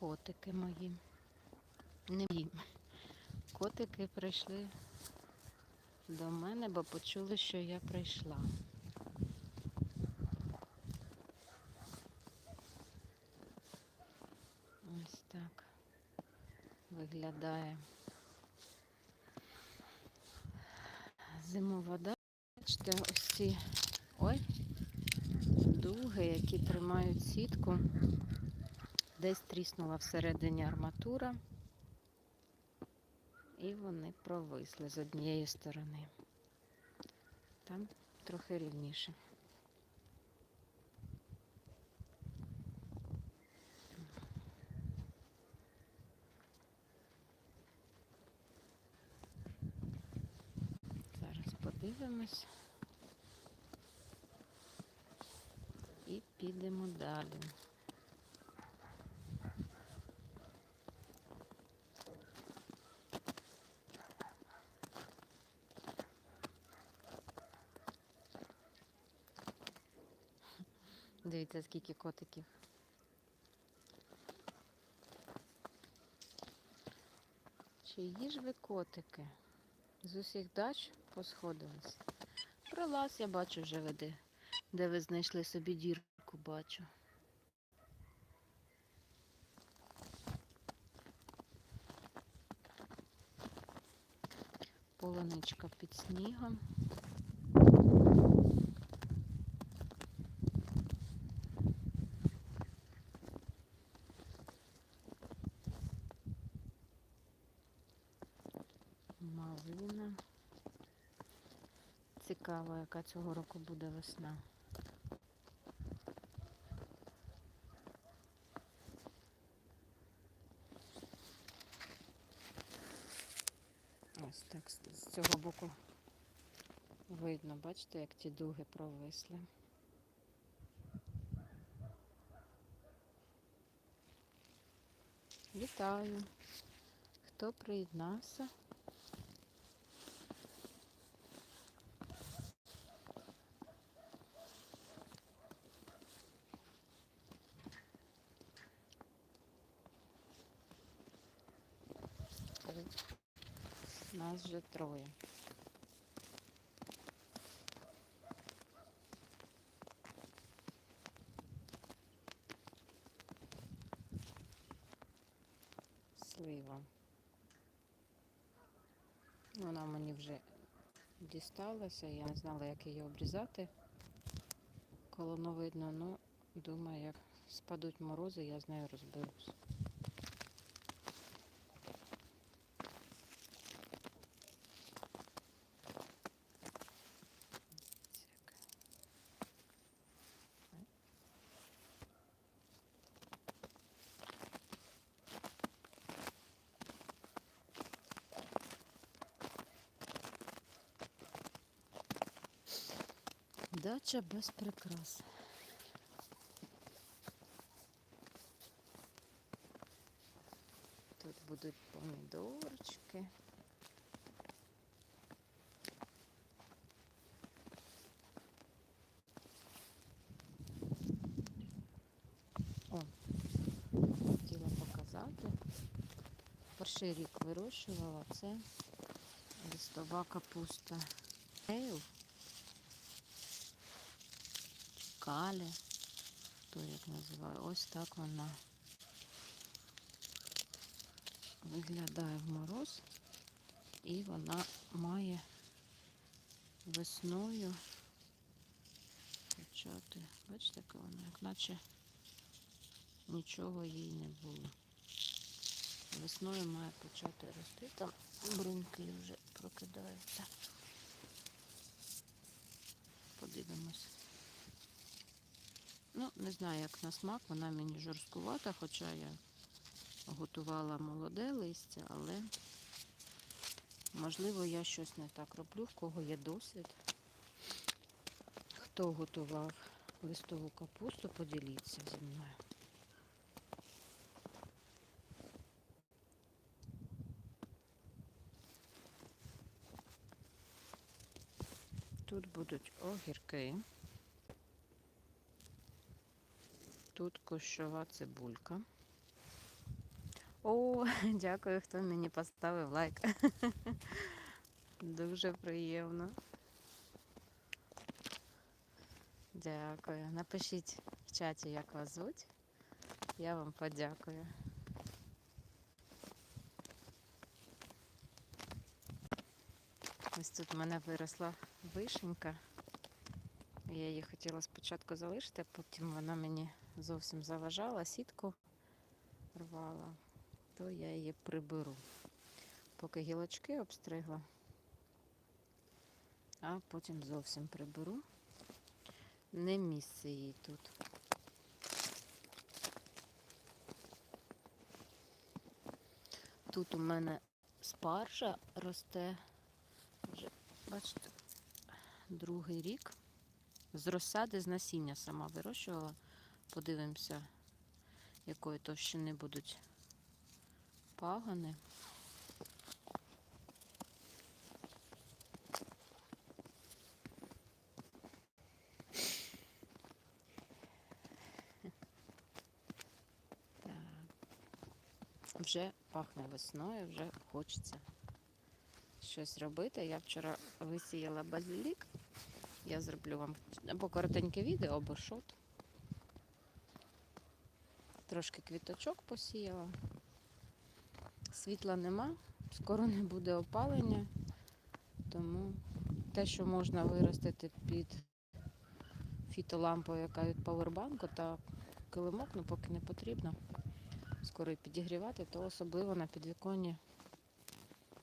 котики мої. Не мої. Котики прийшли до мене, бо почули, що я прийшла. Ось так виглядає зимова вода. Бачите, ось ці ой, дуги, які тримають сітку. Десь тріснула всередині арматура, і вони провисли з однієї сторони. Там трохи рівніше. Зараз подивимось і підемо далі. Дивіться, скільки котиків. Чиї ж ви котики? З усіх дач посходились. Пролаз, я бачу вже веде, де ви знайшли собі дірку, бачу. Полоничка під снігом. Малина. Цікаво, яка цього року буде весна. Ось так з цього боку видно, бачите, як ті дуги провисли. Вітаю! Хто приєднався? Нас вже троє. Слива. Вона мені вже дісталася, я не знала, як її обрізати. Колоновидно, ну, думаю, як спадуть морози, я з нею розберусь. Дача без прикрас. Тут будуть помідорчики. О, хотіла показати. Перший рік вирощувала це листова капуста. Калі, хто як називає, ось так вона виглядає в мороз і вона має весною почати. Бачите, яка вона, як наче нічого їй не було. Весною має почати рости. Там бруньки вже прокидаються. Подивимось. Ну, не знаю, як на смак, вона мені жорсткувата, хоча я готувала молоде листя, але можливо я щось не так роблю, в кого є досвід. Хто готував листову капусту, поділіться зі мною. Тут будуть огірки. Тут кущова цибулька. О, дякую, хто мені поставив лайк. Дуже приємно. Дякую. Напишіть в чаті, як вас звуть. Я вам подякую. Ось тут в мене виросла вишенька. Я її хотіла спочатку залишити, а потім вона мені зовсім заважала, сітку рвала, то я її приберу. Поки гілочки обстригла, а потім зовсім приберу. Не місце їй тут. Тут у мене спаржа росте вже, бачите, другий рік. З розсади з насіння сама вирощувала. Подивимося, якої товщини будуть пагони. Вже пахне весною, вже хочеться щось робити. Я вчора висіяла базилік. Я зроблю вам або коротеньке відео, або шот. Трошки квіточок посіяла. Світла нема, скоро не буде опалення, тому те, що можна виростити під фітолампою, яка від павербанку, та килимок, ну поки не потрібно. Скоро і підігрівати, то особливо на підвіконні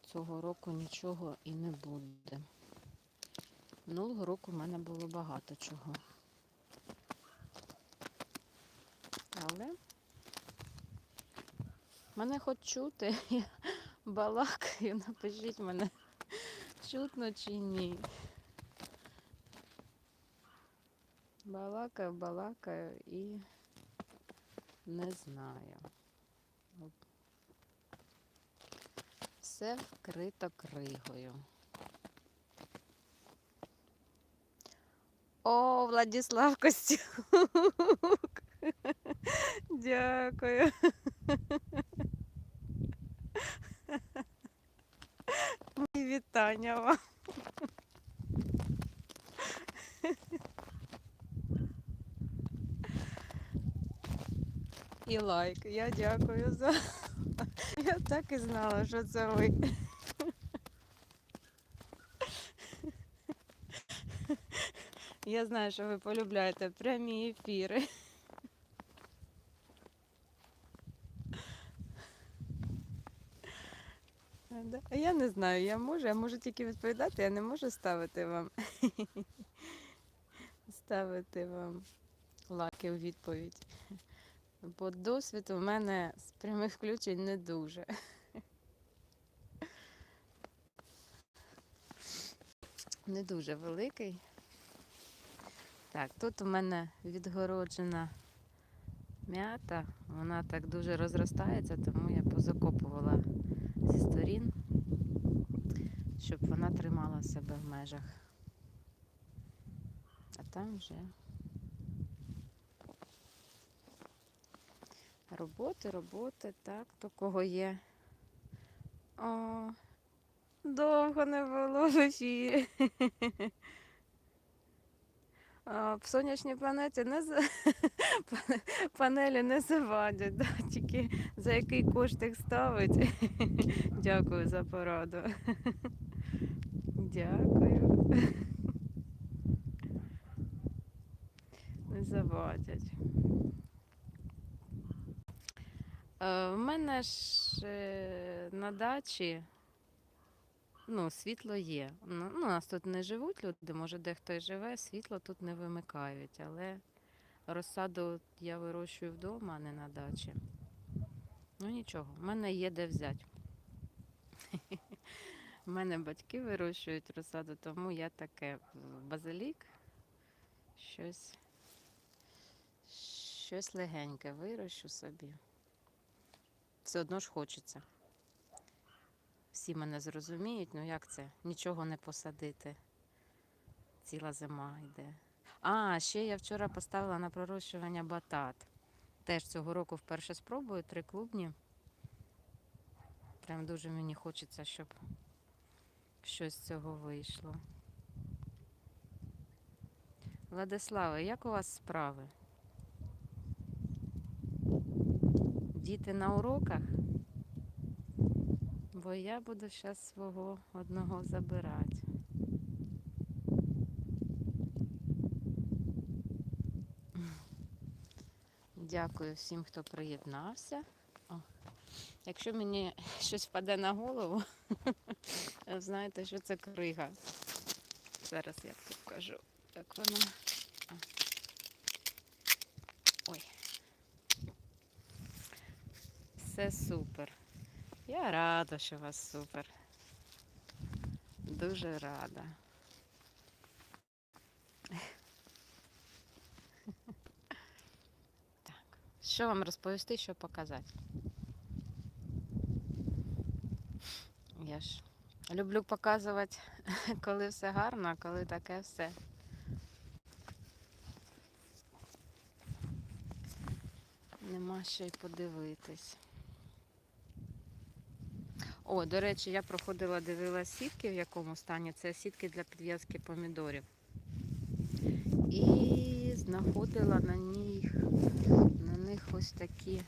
цього року нічого і не буде. Минулого року в мене було багато чого. Але мене хоч чути, я балакаю, напишіть мене, чутно чи ні. Балакаю, балакаю і не знаю. Все вкрито кригою. О, Владислав Костюк. Дякую. Мої вітання вам. І лайк. Я дякую за. Я так і знала, що це ви. Я знаю, що ви полюбляєте прямі ефіри. Я не знаю, я можу, я можу тільки відповідати, я не можу ставити вам ставити вам лайки у відповідь. Бо досвід у мене з прямих включень не дуже. Не дуже великий. Так, тут у мене відгороджена м'ята, вона так дуже розростається, тому я позакопувала зі сторін, щоб вона тримала себе в межах. А там вже роботи, роботи, так, то кого є. О, довго не було в ефірі. В сонячній планеті не за... панелі не завадять, да? тільки за який кошт їх ставить. Дякую за пораду. Дякую. Не завадять. Е, В мене ж е, на дачі ну, світло є. Ну, у нас тут не живуть люди, може дехто і живе, світло тут не вимикають, але розсаду я вирощую вдома, а не на дачі. Ну нічого, в мене є де взяти. У мене батьки вирощують розсаду, тому я таке базилік, щось, щось легеньке вирощу собі. Все одно ж хочеться. Всі мене зрозуміють, ну як це? Нічого не посадити. Ціла зима йде. А, ще я вчора поставила на пророщування батат. Теж цього року вперше спробую три клубні. Прям дуже мені хочеться, щоб щось з цього вийшло. Владиславе, як у вас справи? Діти на уроках? Бо я буду зараз свого одного забирати. Дякую всім, хто приєднався. О, якщо мені щось впаде на голову, знаєте, що це крига. Зараз я покажу, як вона. Ой. Все супер. Я рада, що у вас супер. Дуже рада. Так. Що вам розповісти, що показати? Я ж люблю показувати, коли все гарно, а коли таке все. Нема що й подивитись. О, до речі, я проходила, дивилась сітки, в якому стані. Це сітки для підв'язки помідорів. І знаходила на них, на них ось такі.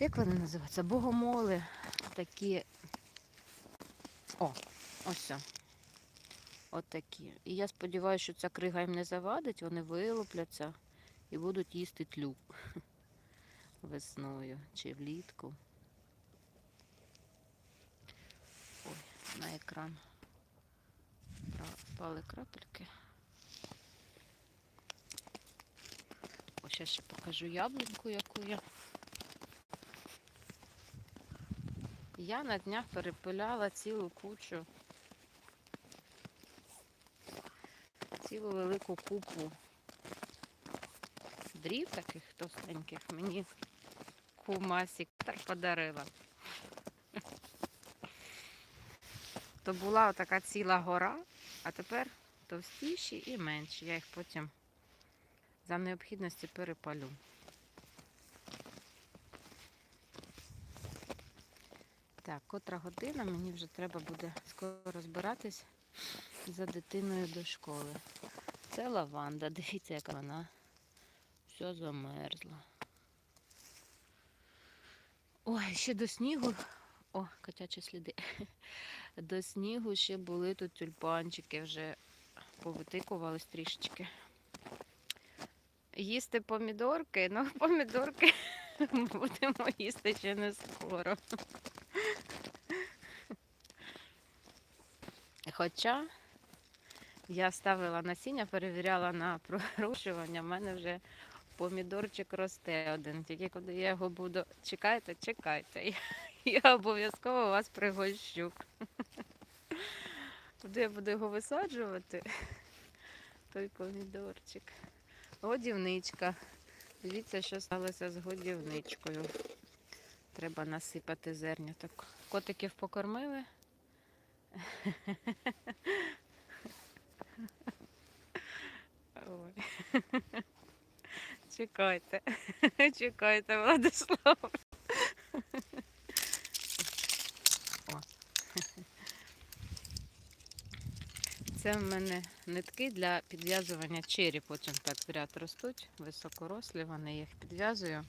Як вони називаються? Богомоли. Такі. О, ось. це. От такі. І я сподіваюся, що ця крига їм не завадить, вони вилупляться і будуть їсти тлю весною чи влітку. Ой, на екран впали крапельки. О, зараз ще покажу яблуньку, яку я. Я на днях перепиляла цілу кучу, цілу велику купу дрів таких товстеньких мені кума Сіктор подарила. То була така ціла гора, а тепер товстіші і менші. Я їх потім за необхідності перепалю. Так, котра година, мені вже треба буде скоро збиратись за дитиною до школи. Це лаванда, дивіться, яка вона все замерзла. Ой, ще до снігу. О, котячі сліди. До снігу ще були тут тюльпанчики, вже повитикувались трішечки. Їсти помідорки, ну помідорки будемо їсти ще не скоро. Хоча я ставила насіння, перевіряла на пророщування, в мене вже помідорчик росте один. Тільки коли я його буду. Чекайте, чекайте. Я, обов'язково вас пригощу. Куди я буду його висаджувати? Той помідорчик. Годівничка. Дивіться, що сталося з годівничкою. Треба насипати зерняток. Котиків покормили. Ой. Чекайте, чекайте, Владислав. О. Це в мене нитки для підв'язування чері, потім так в ряд ростуть, високорослі, вони їх підв'язую.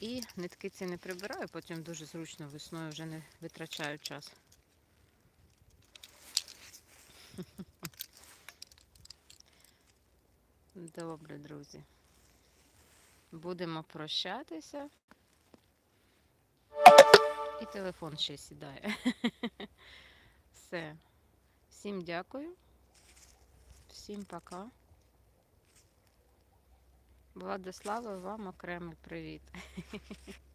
І нитки ці не прибираю, потім дуже зручно весною вже не витрачаю час. Добре, друзі. Будемо прощатися. І телефон ще сідає. Все. Всім дякую. Всім пока. Владислава, вам окремий привіт.